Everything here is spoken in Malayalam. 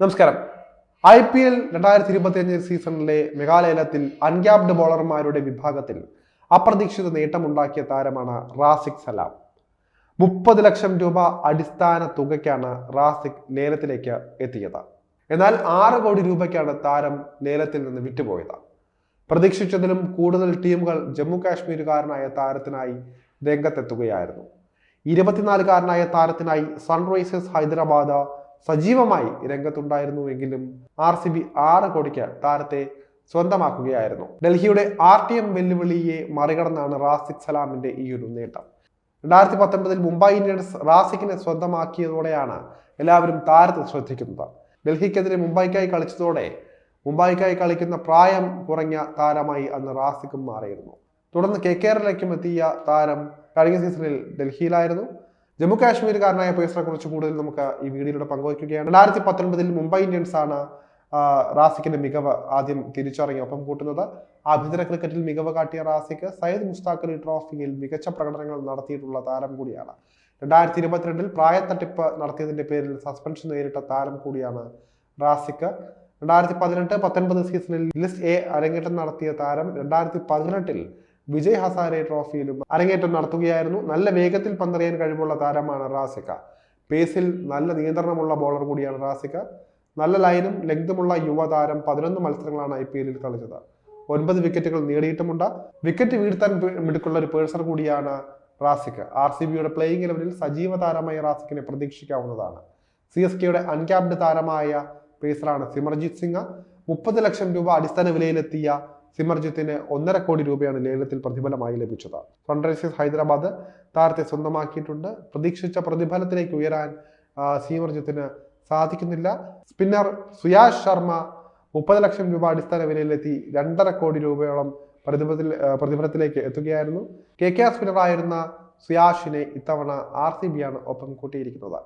നമസ്കാരം. ഐ പി എൽ രണ്ടായിരത്തി ഇരുപത്തിയഞ്ച് സീസണിലെ മെഗാലയലത്തിൽ അൺഗ്യാപ്ഡ് ബോളർമാരുടെ വിഭാഗത്തിൽ അപ്രതീക്ഷിത നേട്ടമുണ്ടാക്കിയ താരമാണ് റാസിക് സലാം. മുപ്പത് ലക്ഷം രൂപ അടിസ്ഥാന തുകയ്ക്കാണ് റാസിക് ലേലത്തിലേക്ക് എത്തിയത്. എന്നാൽ ആറ് കോടി രൂപയ്ക്കാണ് താരം ലേലത്തിൽ നിന്ന് വിട്ടുപോയത്. പ്രതീക്ഷിച്ചതിലും കൂടുതൽ ടീമുകൾ ജമ്മു കാശ്മീരുകാരനായ താരത്തിനായി രംഗത്തെത്തുകയായിരുന്നു. ഇരുപത്തിനാലുകാരനായ താരത്തിനായി സൺറൈസേഴ്സ് ഹൈദരാബാദ് സജീവമായി രംഗത്തുണ്ടായിരുന്നുവെങ്കിലും ആർ സി ബി ആറ് കോടിക്ക് താരത്തെ സ്വന്തമാക്കുകയായിരുന്നു. ഡൽഹിയുടെ ആർ ടി എം വെല്ലുവിളിയെ മറികടന്നാണ് റാസിഖ് സലാമിന്റെ ഈ ഒരു നേട്ടം. രണ്ടായിരത്തി പത്തൊൻപതിൽ മുംബൈ ഇന്ത്യൻസ് റാസിഖിനെ സ്വന്തമാക്കിയതോടെയാണ് എല്ലാവരും താരത്തെ ശ്രദ്ധിക്കുന്നത്. ഡൽഹിക്കെതിരെ മുംബൈക്കായി കളിച്ചതോടെ മുംബൈക്കായി കളിക്കുന്ന പ്രായം കുറഞ്ഞ താരമായി അന്ന് റാസിഖും മാറിയിരുന്നു. തുടർന്ന് കെ കേരളയ്ക്കും എത്തിയ താരം കഴിഞ്ഞ സീസണിൽ ഡൽഹിയിലായിരുന്നു. ജമ്മു കാശ്മീരുകാരനായ പേസറെ കുറിച്ച് കൂടുതൽ നമുക്ക് ഈ വീഡിയോയിലൂടെ പങ്കുവയ്ക്കുകയാണ്. രണ്ടായിരത്തി പത്തൊൻപതിൽ മുംബൈ ഇന്ത്യൻസ് ആണ് റാസിക്കിന്റെ മികവ് ആദ്യം തിരിച്ചറിഞ്ഞ ഒപ്പം കൂട്ടുന്നത്. ആഭ്യന്തര ക്രിക്കറ്റിൽ മികവ് കാട്ടിയ റാസിക്ക് സയ്യിദ് മുസ്താഖ് അലി ട്രോഫിയിൽ മികച്ച പ്രകടനങ്ങൾ നടത്തിയിട്ടുള്ള താരം കൂടിയാണ്. രണ്ടായിരത്തി ഇരുപത്തിരണ്ടിൽ പ്രായത്തട്ടിപ്പ് നടത്തിയതിന്റെ പേരിൽ സസ്പെൻഷൻ നേരിട്ട താരം കൂടിയാണ് റാസിക്ക്. രണ്ടായിരത്തി പതിനെട്ട് പത്തൊൻപത് സീസണിൽ ലിസ്റ്റ് എ അരങ്ങേറ്റം നടത്തിയ താരം രണ്ടായിരത്തി പതിനെട്ടിൽ വിജയ് ഹസാരെ ട്രോഫിയിലും അരങ്ങേറ്റം നടത്തുകയായിരുന്നു. നല്ല വേഗത്തിൽ പന്തറിയാൻ കഴിവുള്ള താരമാണ് റാസിക്ക പേസിൽ നല്ല നിയന്ത്രണമുള്ള ബോളർ കൂടിയാണ് റാസിക്ക നല്ല ലൈനും ലെങ്തുമുള്ള യുവതാരം പതിനൊന്ന് മത്സരങ്ങളാണ് ഐ പി എല്ലിൽ കളിച്ചത്. ഒൻപത് വിക്കറ്റുകൾ നേടിയിട്ടുമുണ്ട്. വിക്കറ്റ് വീഴ്ത്താൻ മിടുക്കുള്ള ഒരു പേഴ്സൺ കൂടിയാണ് റാസിക്ക് ആർ സി ബിയുടെ പ്ലേയിങ് ഇലവനിൽ സജീവ താരമായ റാസിക്കിനെ പ്രതീക്ഷിക്കാവുന്നതാണ്. സി എസ് കെയുടെ അൺക്യാപ്ഡ് താരമായ പേസറാണ് സിമർജിത് സിംഗ്. മുപ്പത് ലക്ഷം രൂപ അടിസ്ഥാന വിലയിലെത്തിയ സിമർജിത്തിന് ഒന്നര കോടി രൂപയാണ് ലേലത്തിൽ പ്രതിഫലമായി ലഭിച്ചത്. സൺറൈസേഴ്സ് ഹൈദരാബാദ് താരത്തെ സ്വന്തമാക്കിയിട്ടുണ്ട്. പ്രതീക്ഷിച്ച പ്രതിഫലത്തിലേക്ക് ഉയരാൻ സിമർജിത്തിന് സാധിക്കുന്നില്ല. സ്പിന്നർ സുയാഷ് ശർമ്മ മുപ്പത് ലക്ഷം രൂപ അടിസ്ഥാന വിലയിലെത്തി രണ്ടര കോടി രൂപയോളം പ്രതിഫലത്തിൽ പ്രതിഫലത്തിലേക്ക് എത്തുകയായിരുന്നു. കെ കെ ആർ സ്പിന്നറായിരുന്ന സുയാഷിനെ ഇത്തവണ ആർ സി ബിയാണ് ഒപ്പം കൂട്ടിയിരിക്കുന്നത്.